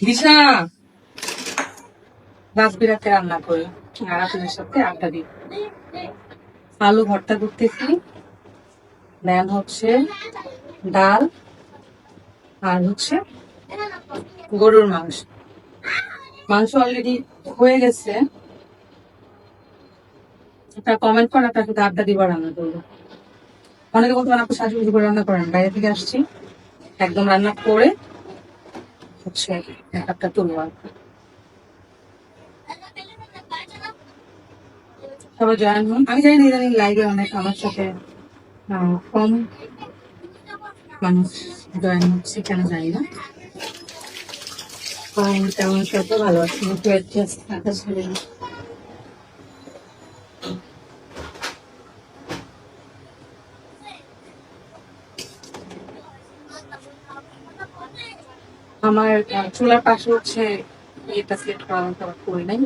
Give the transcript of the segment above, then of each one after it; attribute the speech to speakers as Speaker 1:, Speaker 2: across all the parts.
Speaker 1: দিশা! মাছ রান্না করি। আর আপনার সাথে আড্ডা দিই। আলু ভর্তা করতেছি দেন হচ্ছে ডাল আর হচ্ছে গরুর মাংস। মাংস অলরেডি হয়ে গেছে। একটা কমেন্ট করা তার সাথে আড্ডা দিবার রান্না করব। অনেকে বলতে পারেন আপনি শাশুড়ি করে রান্না করেন বাইরে থেকে আসছি। একদম রান্না করে হচ্ছে এক একটা তুলবো সবাই জয়েন হন। আমি জানি না ইদানিং লাইভে অনেক আমার সাথে কম মানুষ জয়েন হচ্ছে কেন জানি না। তেমন সাথে ভালো আছে একটু অ্যাডজাস্ট থাকা ছিল আমার চুলার পাশে হচ্ছে এটা সিলেক্ট করা আমি তো করি নাই।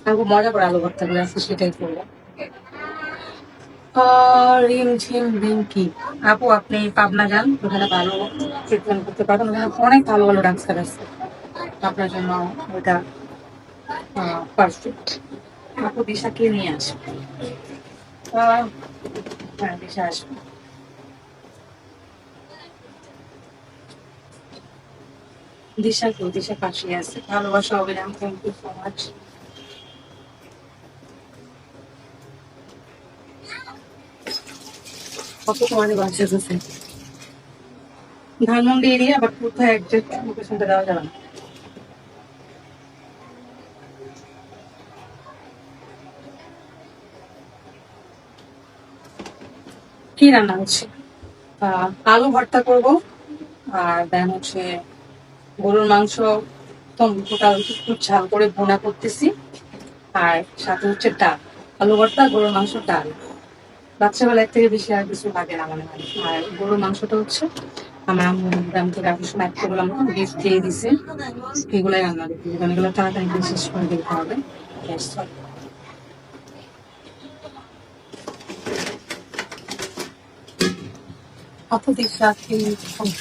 Speaker 1: আমাকে মজা করে আলো করতে করে আছে সেটাই করব। আহ, রিম ঝিম রিম কি? আপু আপনি পাবনা যান ওখানে ভালো ট্রিটমেন্ট করতে পারেন ওখানে অনেক ভালো ভালো ডান্সার আছে। আপনার জন্য ওইটা পারফেক্ট আপু দিশাকে নিয়ে আসবে? হ্যাঁ দিশা আসবে। দিশা তো দিশা পাশে আছে। ভালোবাসা অবিরাম থ্যাংক ইউ সো মাচ কত তোমাদের আছে ধানমন্ডি এরিয়া বাট কোথায় একজ্যাক্ট লোকেশনটা দেওয়া যাবে না। কি রান্না হচ্ছে? আলু ভর্তা করব, আর দেন হচ্ছে গরুর মাংস টোটাল একটু ঝাল করে ভুনা করতেছি। আর সাথে হচ্ছে ডাল আলু ভর্তা গরুর মাংস ডাল। বাচ্চাবেলার থেকে বেশি আর কিছু লাগে না মনে আর গরুর মাংসটা হচ্ছে আমার গ্রাম থেকে আসার সময় একটা করলাম বিফ দিয়ে দিছে। এগুলাই রান্না করতে। কারণ এগুলো তাড়াতাড়ি শেষ করে দিতে হবে। That's all. After this, actually, comes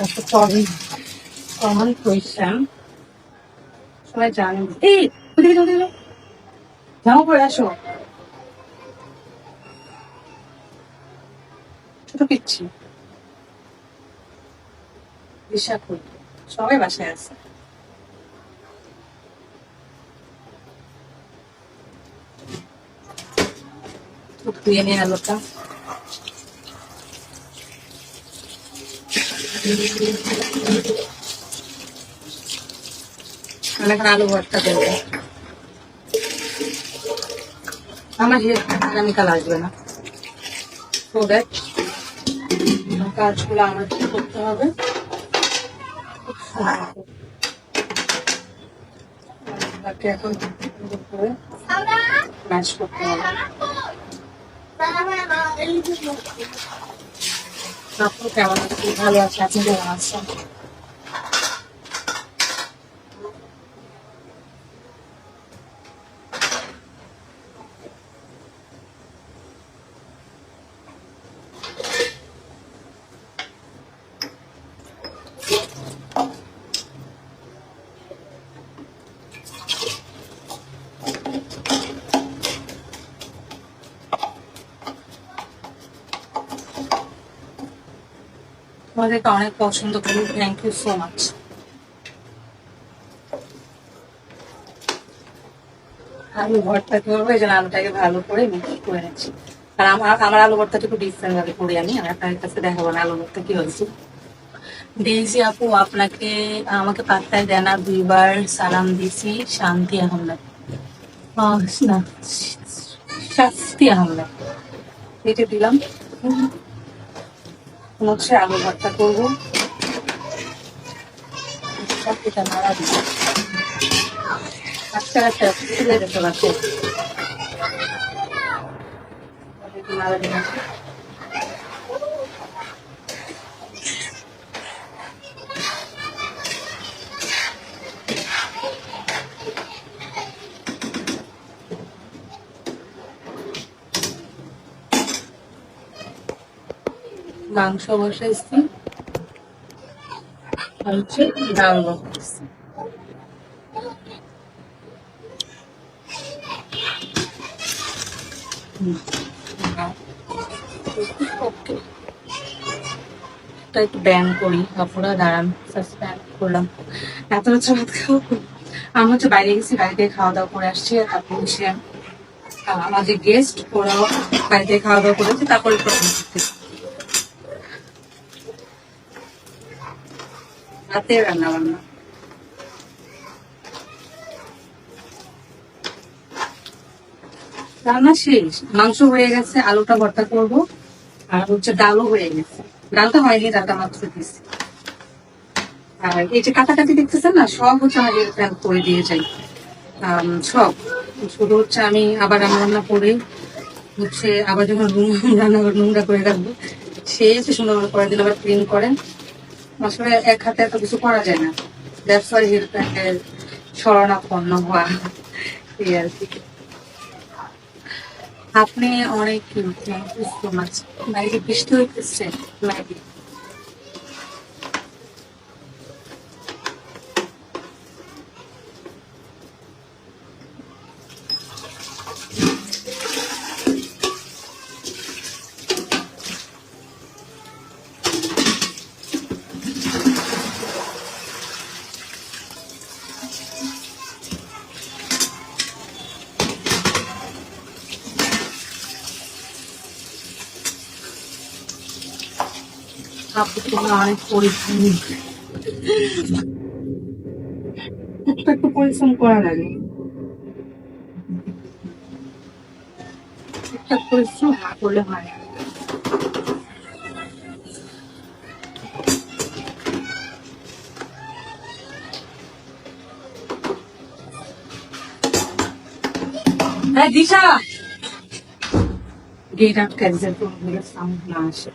Speaker 1: common question. সবাই জানেন এই ওদিকে যাও, ওদিকে যাও। পরে আসো। ছোট পিচ্ছি। দিশা কই? সবাই বাসায় আছে। ধুয়ে নিয়ে আলোটা আমি এখন আলু ভর্তা দেবো আমার আগামীকাল আসবে না। কাজগুলো আমার করতে হবে? এখন করে ম্যাশ করতে হবে। ভালো আছে? আপনি কেমন আছেন? তোমাদেরকে অনেক পছন্দ করি। থ্যাংক ইউ সো মাচ আলু ভর্তা করব এই জন্য আলুটাকে ভালো করে মিক্স করে নিচ্ছি। আর আমার আমার আলু ভর্তাটা একটু ডিফারেন্ট ভাবে করি আমি। আমি আপনার কাছে দেখাবো না আলু ভর্তা কি হয়েছে। ডেইজি আপু, আপনাকে আমাকে পাত্তায় দেন আর দুইবার সালাম দিছি শান্তি আহমেদ শাস্তি আহমেদ এটা দিলাম। এখন হচ্ছে আলু ভর্তা করব। আচ্ছা পিঠা ঠিক দিই তুলে পারছে নাড়া দিলাম মাংস বসাইছি হচ্ছে ডাল বসাইছি একটু ব্যায়াম করি, কাপড়া দাঁড়ান ব্যায়াম করলাম। এত রাত্রে ভাত খাওয়া আমি হচ্ছে বাইরে গেছি, বাইরে খাওয়া দাওয়া করে আসছি আর তারপর এসে আমাদের গেস্ট ওরাও বাড়িতে খাওয়া দাওয়া করেছে, তারপরে রাতে রান্না বান্না। রান্না শেষ। মাংস হয়ে গেছে, আলুটা ভর্তা করব, আর হচ্ছে ডালও হয়ে গেছে। ডালটা হয়নি, ডালটা মাত্র দিচ্ছি আর এই যে কাটাকাটি দেখতেছেন না, সব হচ্ছে আমার করে দিয়ে যাই। সব। শুধু হচ্ছে আমি আবার রান্না রান্না করে হচ্ছে আবার যখন রুম, রান্না নোংরা করে রাখব সে সুন্দর করে দিলে আবার ক্লিন করেন। আসলে এক হাতে এত কিছু করা যায় না। দ্যাটস ওয়াই হেল্প শরণাপন্ন হওয়া এই আর কি। আপনি অনেক কিন্তু ইউ সো মাচ বাইরে বৃষ্টি হইতেছে। পরিশ্রম একটু পরিশ্রম করা লাগে পরিশ্রম না করলে হয় না। হ্যাঁ দিশা! গেট আটকে দিয়েছে সাউন্ড না আসে।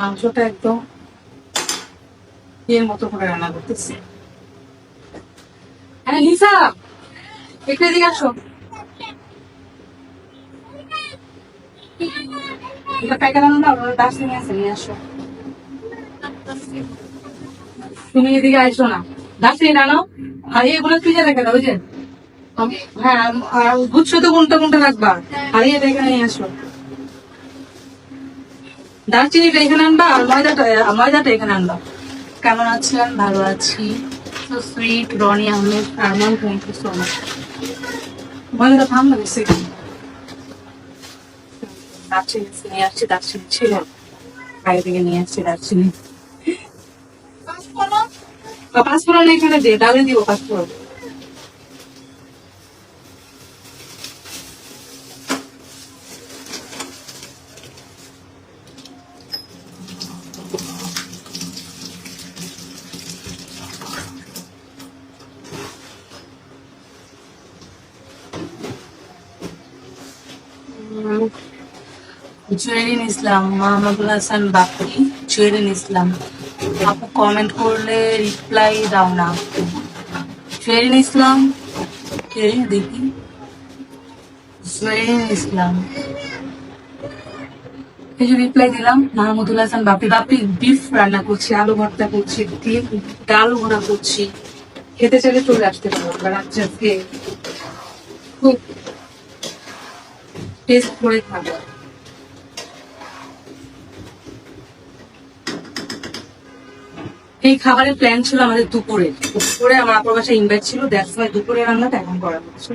Speaker 1: মাংসটা একদম এর মতো করে রান্না করতেছি। হ্যাঁ লিসা, একটু এদিকে আসো। নিয়ে আসো। তুমি এদিকে আসো না। হ্যাঁ গুচ্ছ তো কোনটা কোনটা রাখবা। এই এখানে নিয়ে আসো। দারচিনিটা এখানে আনবা আর ময়দাটা ময়দাটা এখানে আনবা। কেমন আছেন? ভালো আছি। Sweet Rony, Ahmed, Arman thank you so much ময়দাটা না বেশি দারচিনি নিয়ে আসছি, দারচিনি ছিল। বাইরে থেকে নিয়ে আসছি দারচিনি। পাঁচফোড়ন? এখানে দে ডালে দিব পাঁচফোড়ন। জুয়েরিন ইসলাম মোহাম্মদুল হাসান বাপি জুয়েরিন ইসলাম আপু কমেন্ট করলে রিপ্লাই দাও না। জুয়েরিন ইসলাম কে দেখি? জুয়েরিন ইসলাম যে রিপ্লাই দিলাম মাহমুদুল হাসান বাপি বাপি বিফ রান্না করছি, আলু ভর্তা করছি, ডিম, ডাল ভরা করছি। খেতে চাইলে চলে আসতে পারো রাত্রে আজকে খুব টেস্ট করে এই খাবারের প্ল্যান ছিল আমাদের দুপুরে। দুপুরে আমার আপুর বাসায় ইনভাইট ছিল দ্যাটস ওয়াই দুপুরে রান্নাটা এখন করা হচ্ছে।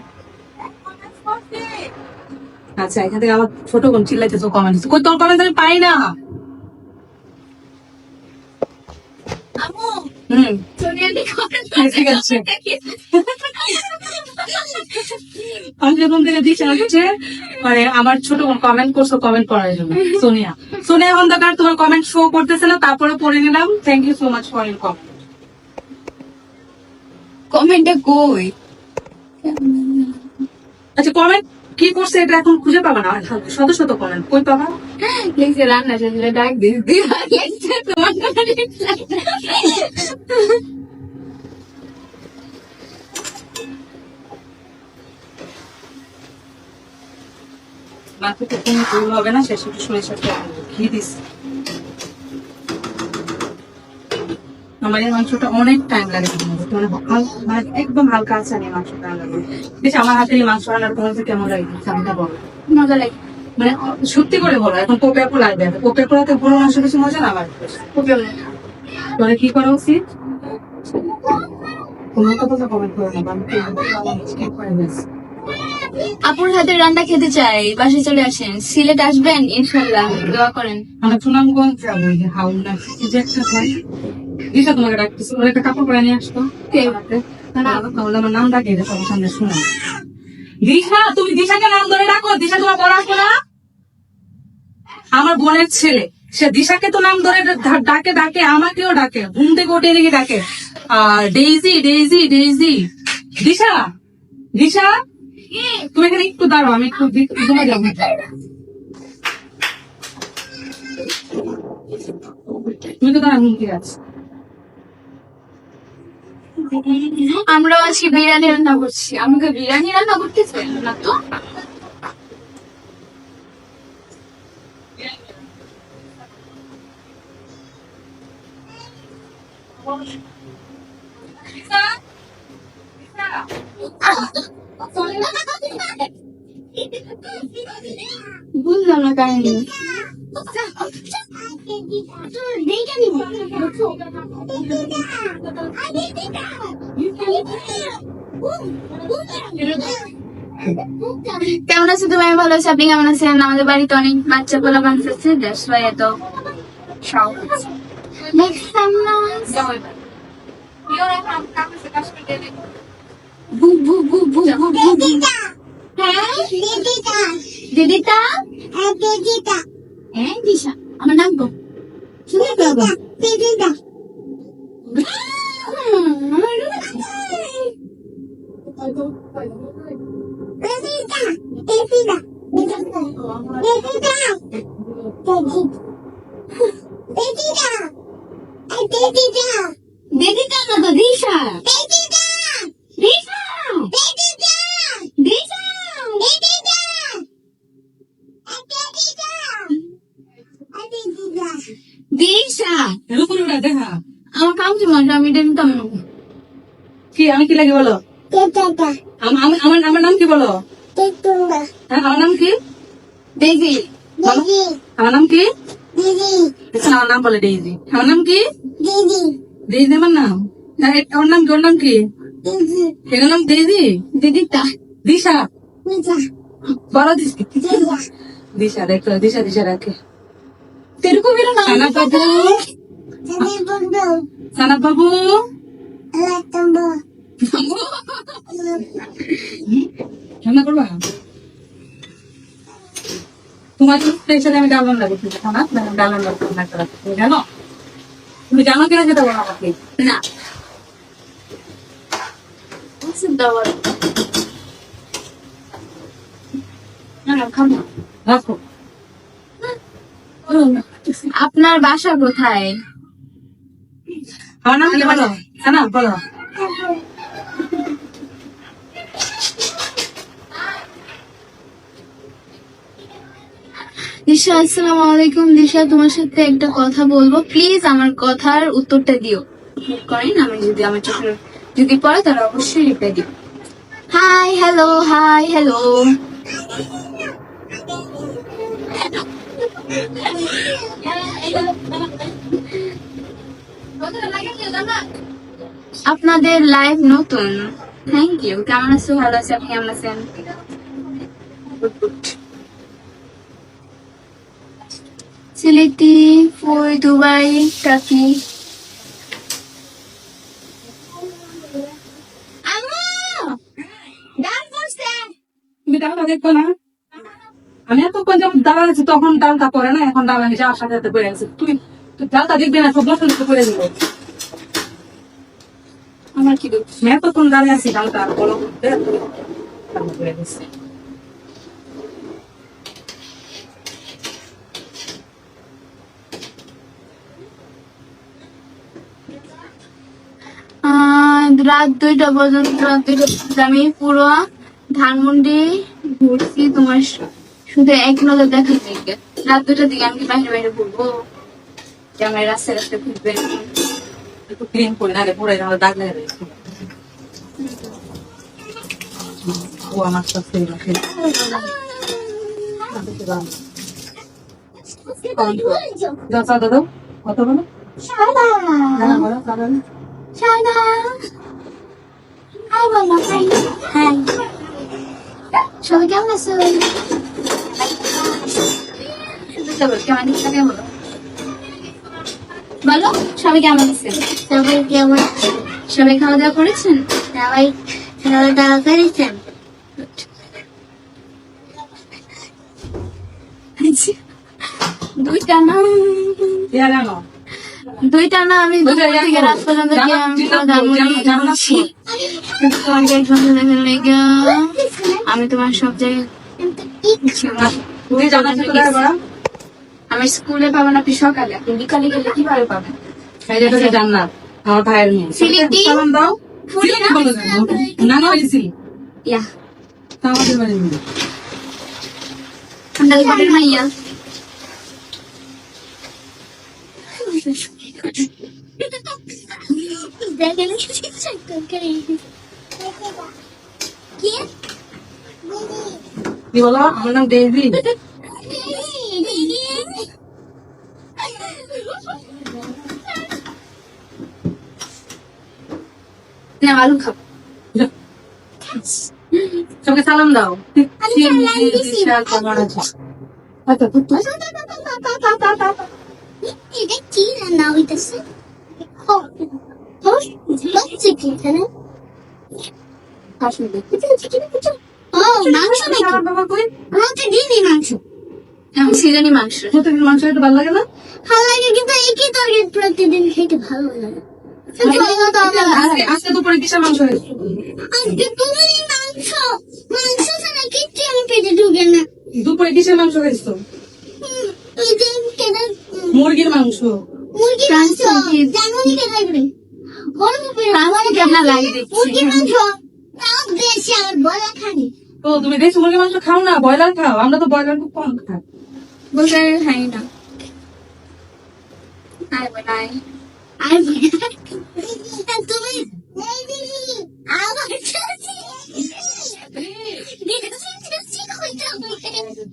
Speaker 1: আচ্ছা এখান থেকে আমার ছোট বোন চিল্লাইতেছে কমেন্ট তোর কমেন্ট আমি পাই না। থেকে হচ্ছে মানে আমার ছোট কমেন্ট করছ কমেন্ট করার জন্য। সোনিয়া। সোনিয়া খন্দকার তোমার কমেন্ট শো করতেছে না তারপরে পড়ে নিলাম। Thank you so much for your comment
Speaker 2: কমেন্টে কই?
Speaker 1: আচ্ছা কমেন্ট কি করছে এটা এখন খুঁজে পাবা না? শত শত কমেন্ট। কই পাবা?
Speaker 2: লিখছে রান্না শেষে ডাক দিস দিবা কোনো
Speaker 1: ভুল হবে না শেষে একটু সরিষার ঘি দিস। আমার এই মাংসটা অনেক টাইম লাগে মানে মানে একদম হালকা আছে আমি মাংসটা রান্না বেশ আমার হাতে এই মাংস রান্নার তোমার কেমন লাগে সামনে বলো।
Speaker 2: মজা লাগে।
Speaker 1: মানে সত্যি করে বলো এখন কোপে আপু লাগবে না কোপে পোড়াতে মাংস বেশি মজা না আমার।
Speaker 2: খুবই
Speaker 1: কি করা উচিত কোনো কথা তো কমেন্ট করো আমি।
Speaker 2: আপুর হাতে রান্না খেতে চাই বাসে চলে আসেন। সিলেট আসবেন ইনশাল্লাহ দোয়া করেন।
Speaker 1: আমরা সুনামগঞ্জ যাব হাউল না কি যে একটা দিশা কাপড় পরে নিয়ে আসতো। আমার দিশা, তুমি দিশাকে নাম ধরে ডাকো, দিশা না আমার বোনের ছেলে, সে দিশাকে তো নাম ধরে ডাকে ডাকে, আমাকেও ডাকে, ঘুম থেকে উঠে রেখে ডাকে। আর Daisy Daisy Daisy. Disha Disha? তুমি এখানে একটু দাঁড়াও, আমি একটু ঘুমে যাব তুমি তো দাঁড়া ঘুমতে আছো
Speaker 2: আমরা আজকে বিরিয়ানি রান্না করছি। আমাকে বিরিয়ানি রান্না করতেছে না তো? বুঝলাম না কাহিনী। কেমন আছো তুমি? আমি ভালো আছি। আপনি কেমন আছেন? আমাদের বাড়িতে অনেক বাচ্চা পোলা মানুষ আছে। দ্যাটস ওয়াই এত শখ Make some noise. বু বু বু বু বু বু বু। হ্যাঁ? দিদিটা। হ্যাঁ দিশা। আমার নাম গো। শুনে বাবা দিদিটা। না তো দিশা দিশা দিশা দিশা
Speaker 1: এরকম ওটা দেখা
Speaker 2: আমার কাম কি মজা আমি
Speaker 1: কি আমি কি লাগে বলো? আমার আমার নাম কি বলো? হ্যাঁ, আমার নাম কি?
Speaker 2: দেখি
Speaker 1: আমার নাম কি? আমার নাম বলে ডেইজি। আমার নাম কি? ডেইজি। আমার নাম। হ্যাঁ, ওর নাম কি? ওর নাম কি? এটার নাম ডেইজি?
Speaker 2: দিদিটা
Speaker 1: দিশা। বড় দিশা। দিশা দেখো দিশা দিশা রাখে।
Speaker 2: তেরকম এর নাম
Speaker 1: সানা বাবু। সানা বাবু। রান্না করবা? তোমার আমি ডাল রান্না না? ডাল রান্না রান্না করা তুমি জানো? তুমি জানো কিনা সেটা বলো আমাকে।
Speaker 2: না। আপনার বাসা কোথায়?
Speaker 1: বলো? বলো
Speaker 2: দিশা, আসসালামু আলাইকুম। দিশা, তোমার সাথে একটা কথা বলব। প্লিজ আমার কথার উত্তরটা দিও। করেন, আমি যদি আমার চোখে যদি পড়ে, তাহলে অবশ্যই রিপ্লাই দিও। হাই হ্যালো হাই হ্যালো আপনাদের লাইভ নতুন। থ্যাংক ইউ কেমন আছো? ভালো আছি? আপনি কেমন আছেন?
Speaker 1: তুমি ডালটা দেখব না আমি এতক্ষণ যখন আছে তখন ডালটা পরে না এখন ডাল আমি যাওয়ার সাথে সাথে পড়ে গেছে। তুমি তুই ডালটা দেখবে না সব বসে বসে করে দিল
Speaker 2: আমার কি দোষ?
Speaker 1: আমি এতক্ষণ দাঁড়িয়ে আছি ডালটা বলো করতে ডালটা পড়ে গেছে
Speaker 2: রাত দুইটা পর্যন্ত রাত দুইটা আমি পুরো ধানমন্ডি ঘুরছি তোমার শুধু এক নজর দেখার দিকে। রাত দুটার দিকে আমি বাইরে বাইরে ঘুরবো? যে আমার রাস্তায় রাস্তায় ঘুরবে।
Speaker 1: একটু ক্লিন করে না রে পুরো দাগ লেগে ও আমার সাথে রাখে। দাদা দাদা কত বলো। হ্যাঁ বলো দাদা
Speaker 2: সাদা। হাই বলো হাই হাই সবাই কেমন আছো কেমন কেমন বলো সবাই কেমন আছেন
Speaker 3: সবাই কেমন
Speaker 2: সবাই খাওয়া দাওয়া করেছেন
Speaker 3: সবাই খাওয়া দাওয়া করেছেন
Speaker 2: দুইটা না
Speaker 1: ইয়া
Speaker 2: দুইটা না আমি? রাত পর্যন্ত তোমাকে দেখার লেগে আমি তোমার সব জায়গায় আমি স্কুলে পাবো না সকালে বিকালে গেলে কীভাবে
Speaker 1: তোকে জান্নাত আমার ভাইয়ের মেয়ে? সালাম দাও। না? না হয়েছি
Speaker 2: ইয়া।
Speaker 1: আমাদের বাড়ি মিলে
Speaker 2: ঠান্ডা ঘরের মাইয়া?
Speaker 3: দেখেন কি
Speaker 1: কি বলো আমার নাম ডেইজি
Speaker 2: আলু খাব
Speaker 1: সবকে সালাম দাও আচ্ছা
Speaker 3: এটা কি রান্না হইতেছে মাংস নাকি?
Speaker 1: বাবা কই
Speaker 3: মাংস।
Speaker 2: আমি সিজনি মাংস।
Speaker 1: প্রত্যেকদিন মাংস খেতে ভালো লাগে না?
Speaker 3: ভালো লাগে কিন্তু একই তরকারি প্রতিদিন খেতে ভালো লাগে
Speaker 1: আজকে আজকে দুপুরে কিসের মাংস হয়েছে?
Speaker 3: আজকে তুমি মাংস। মাংস ছাড়া কিচ্ছু আমার পেটে ঢুকে না।
Speaker 1: দুপুরে কিসের মাংস হয়েছে? মুরগির মাংস।
Speaker 3: মুরগির মাংস। জানো নি কে খাইবে।
Speaker 1: তো তুমি দেশি মুরগির মাংস খাও না ব্রয়লার খাও আমরা তো ব্রয়লার খুব কম খাই।
Speaker 2: বলতে খাই না। আর বলাই
Speaker 3: আর তুমি এই দিদি আমার কাছে দিদি কইতা দিদি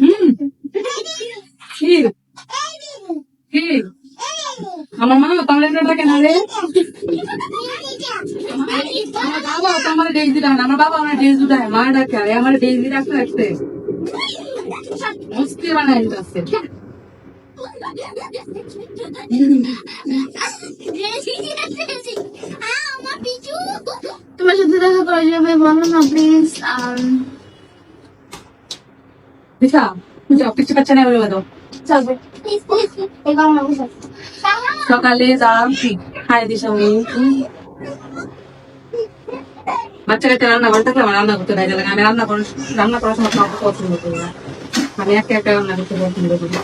Speaker 1: হুম কি কি আমার মা তাহলে ডাকে না রে আমার বাবা তো আমার ডেইজি ডাকে মা ডাকে আরে আমার ডেইজি ডাকতে রাখতে মুস্তি বানাই দিতেছে।
Speaker 3: আমার পিছু
Speaker 2: তোমার সাথে দেখা করা যাবে বলো না প্লিজ
Speaker 1: দিশা যাও কিছু পাচ্ছে না বলে
Speaker 2: চলবে।
Speaker 3: অবস্থা
Speaker 1: সকালে যাম ঠিক দিস আমি বাচ্চা রান্না করতে থাকলে আমার রান্না করতে ভালো লাগে আমি রান্না করার রান্না করার সময় আমার পছন্দ করি না। আমি একা একা রান্না করতে পছন্দ করি।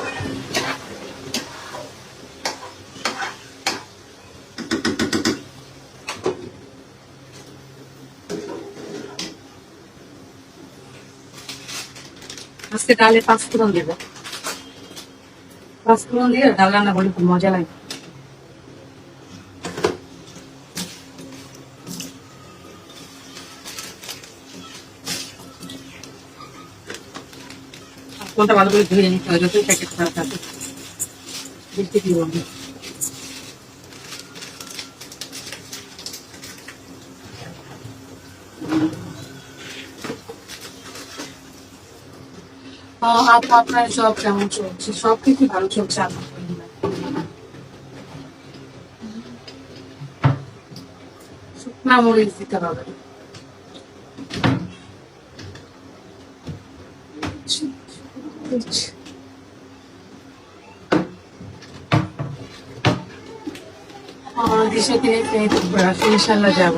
Speaker 1: আজকে ডালে পাঁচ ফোড়ন দেবো। পাঁচ ফোড়ন দিয়ে ডাল রান্না করলে খুব মজা লাগে। কোনটা ভালো করে ধুয়ে নিতে হয় যতই প্যাকেট খারাপ থাকে দেখতে কি হাত আপনার সব কেমন চলছে? সব কিছু ভালো চলছে, আলহামদুলিল্লাহ। শুকনা মরিচ দিতে হবে। আমার দেশে কিনে খেয়ে থাকবে আসলে ইনশাল্লাহ যাব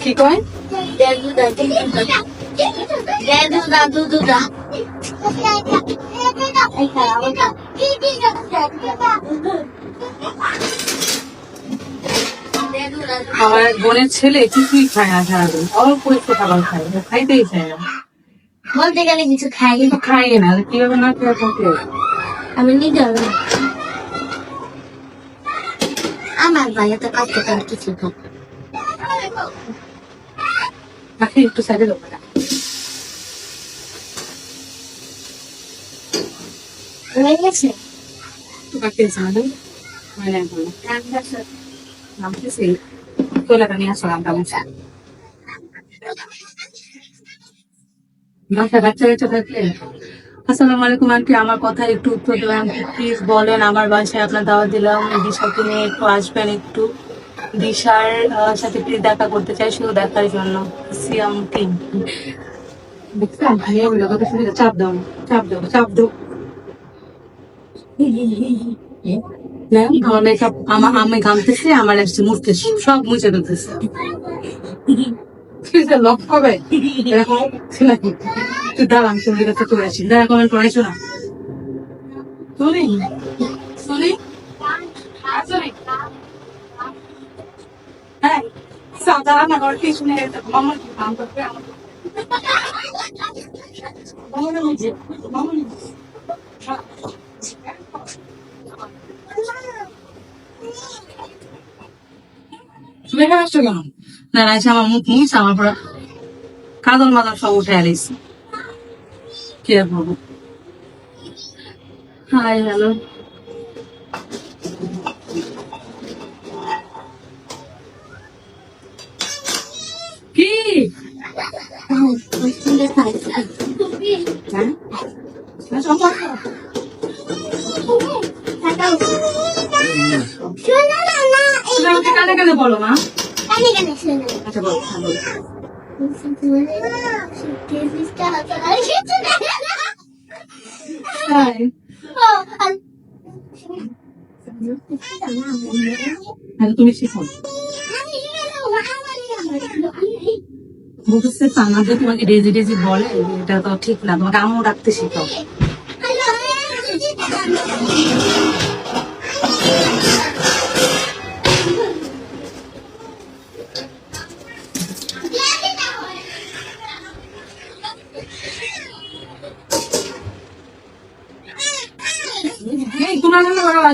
Speaker 1: কি কয়
Speaker 3: দাদু দাদু দাদু দাদু দাদু
Speaker 1: আমার বোনের ছেলে কিছুই খায় না সারাদিন। অল্প একটু খাবার খায় ও খাইতেই চায় না।
Speaker 3: বলতে গেলে কিছু খাই
Speaker 1: কিন্তু খাই না কীভাবে না খেয়ে থাকে?
Speaker 3: আমি নিজে আমার বাইরে তো কষ্ট করে কিছু খাই
Speaker 1: একটু সাইডে দেবো না
Speaker 3: হয়ে গেছে?
Speaker 1: আছে না মানে এখন নামতেছি। তোলাটা নিয়ে আসো আমটা মুছে বাচ্চা বাচ্চা থাকলে আসসালামু আলাইকুম আন্টি আমার কথা একটু উত্তর দেবেন প্লিজ বলেন, আমার বাসায় আপনার দাওয়া দিলাম। দিশাকে নিয়ে একটু আসবেন, একটু। দিশার সাথে প্লিজ দেখা করতে চাই শুধু দেখার জন্য। সিয়াম টিম দেখছেন, ভাইয়া বলে কথা চাপ দাও। চাপ দাও চাপ দাও। না, আমার মেকআপ আমার আমি ঘামতেছি আমার আসছে মুছতেছি সব মুছে দিতেছে লক হবে? দাঁড়ান তুমি কাছে চলে আসি। দাঁড়া কমেন্ট করে শোনা। শুনি শুনি শুনি হ্যাঁ কাম করবে? আমার মামা নিজে মামা নিজে তুমি এখানে আসছো কেন না না এসে আমার মুখ মুছে আমার পুরো কাদল মাদল সব উঠে আলিস কি আর বলব হাই হ্যালো কি হ্যাঁ না, সম্পর্ক।
Speaker 3: শোনো না না
Speaker 1: আমাকে কানে কানে বলো মা।
Speaker 3: কানে কানে শোনো
Speaker 1: আচ্ছা বলো হ্যাঁ, বলো। হ্যাঁ তুমি শিখো। বুঝতে আমাদের তোমাকে ডেজি ডেজি বলে এটা তো ঠিক না তোমাকে আমও রাখতে শিখাও এই তোমরা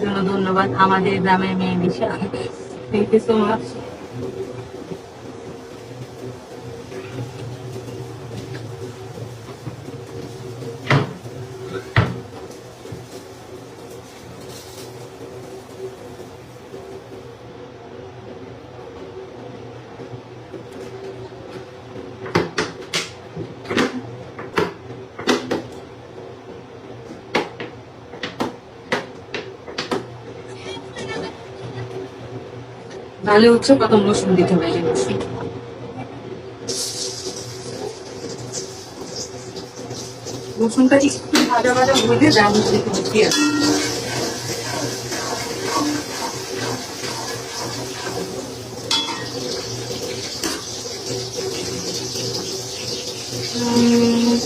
Speaker 1: জন্য ধন্যবাদ আমাদের গ্রামের মেয়ে Disha thank you so much ভালো হচ্ছে কত রসুন দিতে হবে। রসুন একটু ভাজা ভাজা হলে দাম দিতে হবে। পেঁয়াজ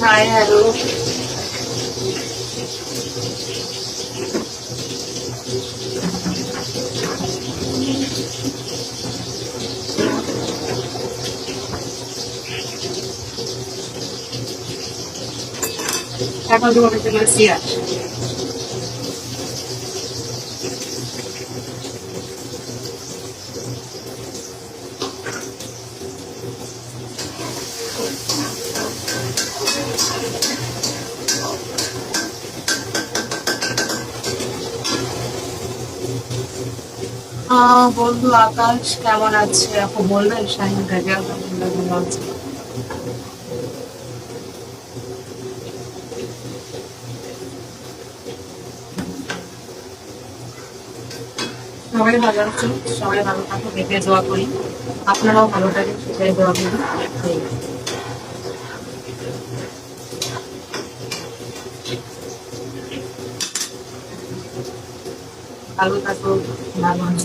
Speaker 1: হাই হ্যালো। কাছে করে পেঁয়াজ আহ, বন্ধু আকাশ কেমন আছে? আপু বলবেন শাহিন কাজে ভালো আছে সবাই ভালো আছেন, সবাই ভালো থাকুন এতে দোয়া করি। আপনারাও ভালো থাকেন সেটাই দোয়া করি। ভালো থাকুন, ভালো মানুষ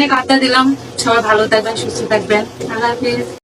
Speaker 1: অনেক আড্ডা দিলাম। সবাই ভালো থাকবেন সুস্থ থাকবেন। আল্লাহ হাফিজ।